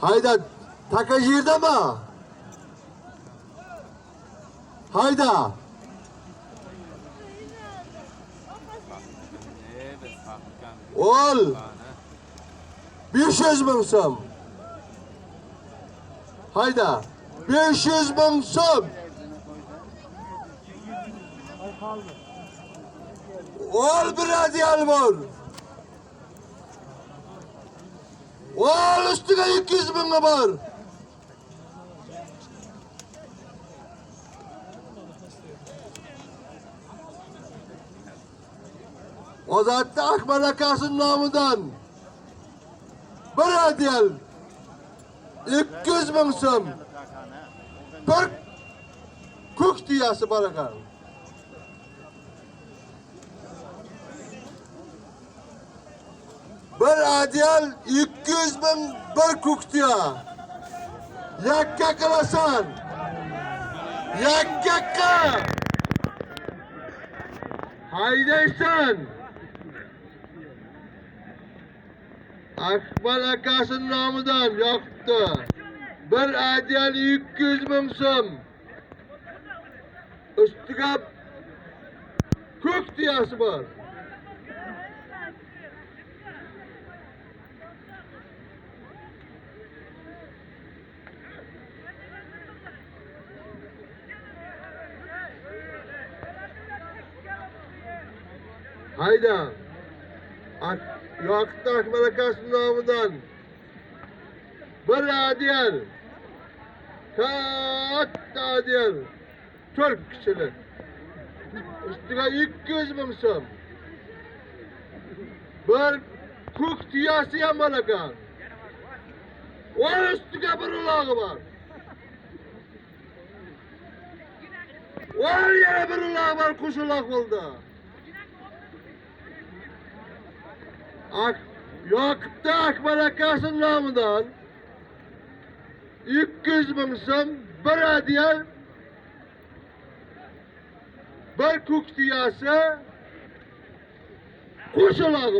Hayda takacı yerde mi? Hayda. Ol. Bana. 500 bin so'm. Hayda. 500 bin so'm. Ol bir radyal Ol üstüne 200 bin var. O zaten Akbar Akas'ın namından. Bir radyal. 200 bin so'm. Bir kuk diyası barakan. Bir adyal 200 bin bir kuk diya. Yakka kılasan. Yakka. Haydaysan. Akbar Akas'ın namıdan yoktu. Bir adyal 200 bin so'm. Üstüne kuk diyası var. Hayda. Ak Yakıt Akbar Akas'ın namıdan. Bir adiyel. Kat adiyel. Türk kişilik. Üstüne 200 bin so'm. Bir kuk tiyası yan balakan. O üstüne bir ulağı var. O yere bir ulağı var kuş ulak oldu. Ak, Yakıpta Akbar Akas'ın namından. 200 bin so'm bir adiyel bir kuk diyası kuş ulağı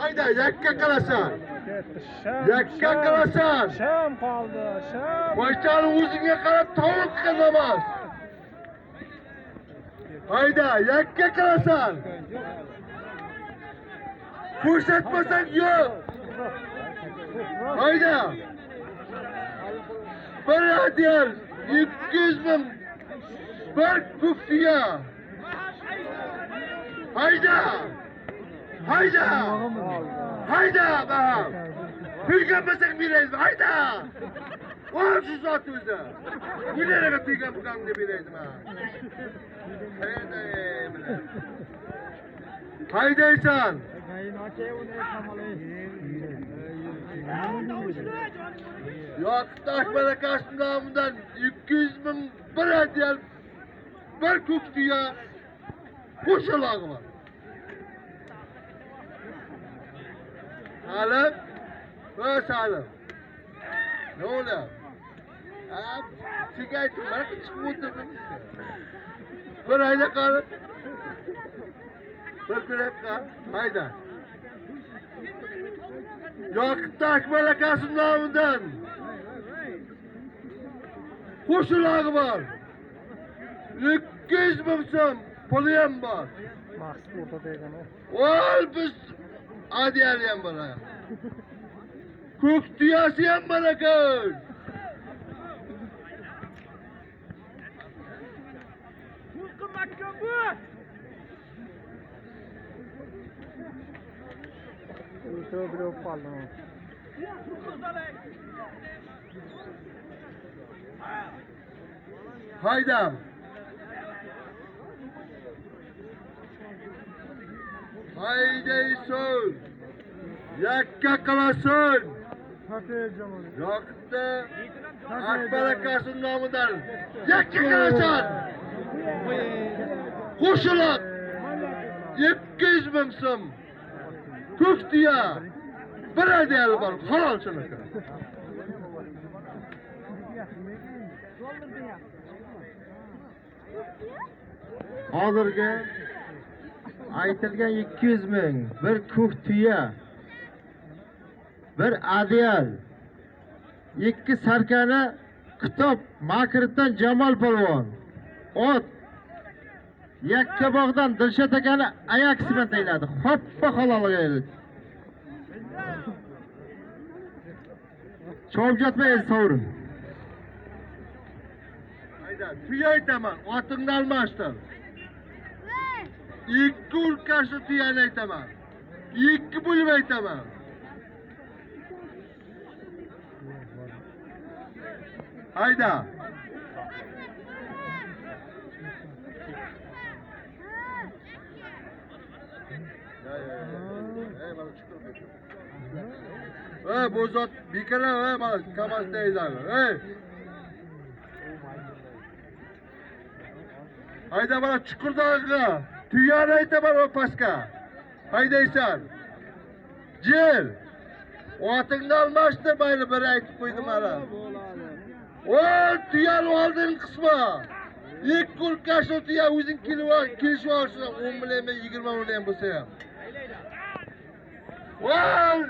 var. Hayda yakka. Şam, Yakka kalasan. Şam kaldı, Şam. Başkanın yüzüne karap tavuk kazamaz. Hayda yakka. Kuş etmesen yok. Hayda. Bir diğer 200 bin bir kuftiya. Hayda. Hayda. Hayda be. Tüygenmesek bileyiz. Hayda. Oğlum şu zatımızda. Bu nereye tüygen bu kanlı bileyiz ha. Hayda. İnsan. Yok takmada karşı namından 200 bin bir hediye bir kuk diye kuşalağı var. Salim, böyle Salim. Ne oluyor? Ha, sigareti var ki çıkmıyor Bir ayda kalın. Bir kürek kal. Hayda. Yok takmada karşı namından kuşulağı var. 200 bin son poliyem var. Mahsus değil ama. Ol biz hadi yerleyen bana. Kuk diyasiyen bana kız. Uyuşturucu bile yok kaldı ama. Hayda. Haydi son. Yakka kalasın. Yaktı. Akbar Akas'ın namından. Yakka kalasın. 200 bin sım. Kuk diye. Bir ay değerli var. Halal şunaka. hozirgi aytilgan 200 ming bir ko'k tuya bir adyal ikki sarkani kitob makritdan jamol polvon ot yakkabog'dan dilshod akani ayak siment ayladi. Hoppa halolga chovjatma el sovrin Hayda, aytaman, otingni almashtir. Ikki urkashli tuyani aytaman. Ikki bo'lib aytaman. Hayda. Ey, bu zot bekara, ey, bana kamas deyizler. Ey. Hayda bana çukurdağına. Tüyyarı ayta bana o paska. Haydaysan. Cil. O atını almıştır böyle bir aytıp koydum ara. O tüyyarı aldığın kısmı. İlk kul kaşı tüyya uzun kilo var, kilişi varsın. 10 milyon ve 20 milyon bu sene. Vay!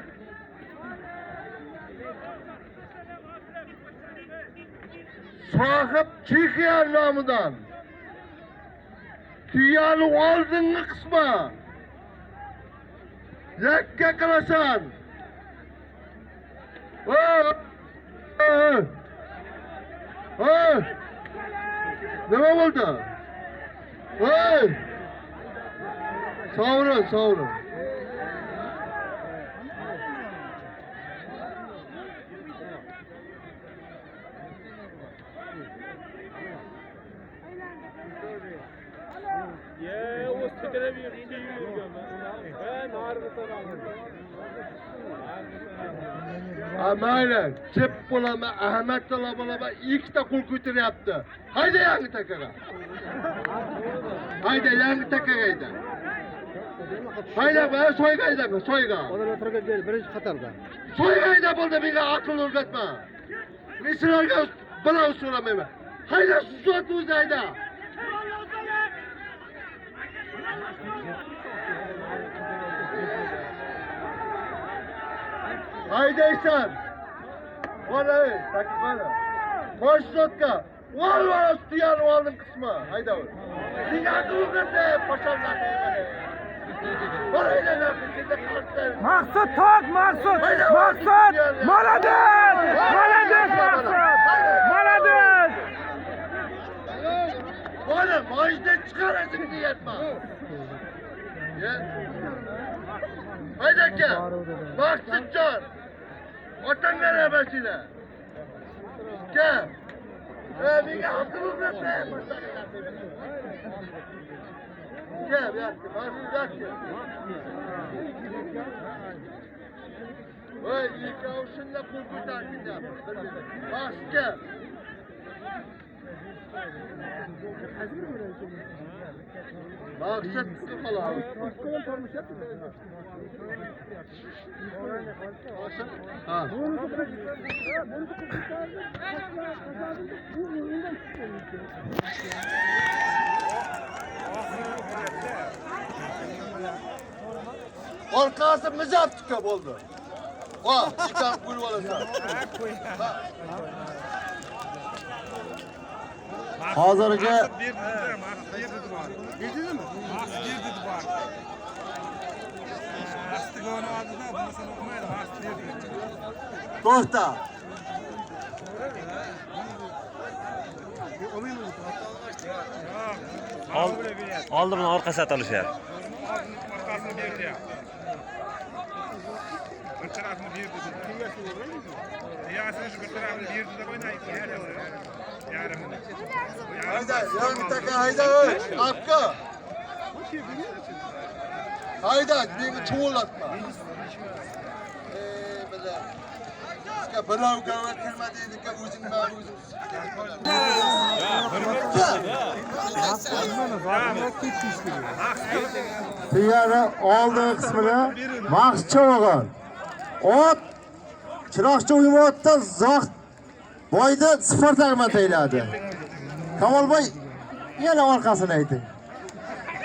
Sahip Çekiyer namıdan. Yakka kılasan. Ha! Ha! Ha! Ne oldu? Hey! Savurun, savurun. Ye, o sikere bir şey yürüyor ben. Ben harbiden aldım. Amayla, cep bulama, Ahmet bulama, ikkita qo'l ko'taryapti. Hayda yangi takaga. Hayda yangi takaga hayda. Hayda, va soyga hayda, soyga. Onlar oturgan değil, birinci Katar'da. Soyga hayda bo'ldi, menga aql o'rgatma. Men sizlarga bilan so'ramayman. Hayda, suzat o'zi hayda. Haydaysan. Bana ey, takip bana. Başlatka. Var var tuyan aldın kısmı. Var. Sen akıl öğretme. Paşamlar. Maksut tak, Maksut! Maksut! Malades Hayda. Maksut! Hayda. Malades! Bana maaştan çıkarasın diye etme. Ya. Hayda ki. Maksut can. Otan merhabasıyla. Gel. Ee, bir akıl öğretme. Gel bir dakika. Nasıl bir dakika. Vay ilk avuşunla kurgu takip yap. Bas gel. Maksat kapalı abi. Ha. Orkası mızap çıkıp oldu. O çıkar kuyruğu olasın. hozirgi To'xta. Ol, oldi buni orqasi atalishyapti. orqasini berdi ya. Bir tarafını berdi. Riyasini şu bir tarafını berdi de oynayıp yarımını. Hayda, yangi taka hayda öy. Hakkı. Hayda, beni çoğulatma. Eee, böyle. Sizga birov gavak qilmadiydi, o'zing man o'zim. tuyani oldingi qismini maxsus chavag'on Ot chiroqchi uyumoqda zoq boyda Spartak eyladi. Kamolboy yana orqasini ayting.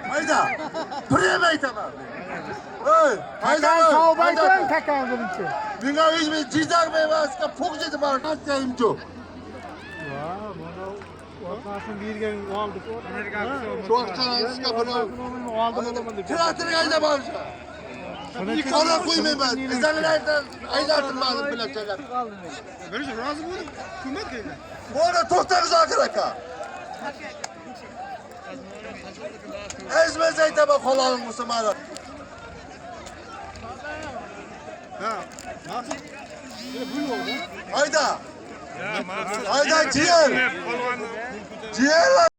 Hayda. Prem aytaman. Hayda. Tavbaydan takan birinchi. Menga hech bir jizak mevasiga po'q jedi bor. Qanchayim yo'q. Orqasini bergan oldik. Shu vaqtda birov traktorga haydab borishdi. Qora qo'ymayman. Izlanlardan aylantirmadim bilan chaylab. Birish rozi bo'ldim. Hukumat keldi. Bora to'xtang Zokir aka. Ezmez aytaman qolalim bo'lsa mana. Ha. Hayda. Ya maqsud. Hayda jiyan. Polvonni Jiyan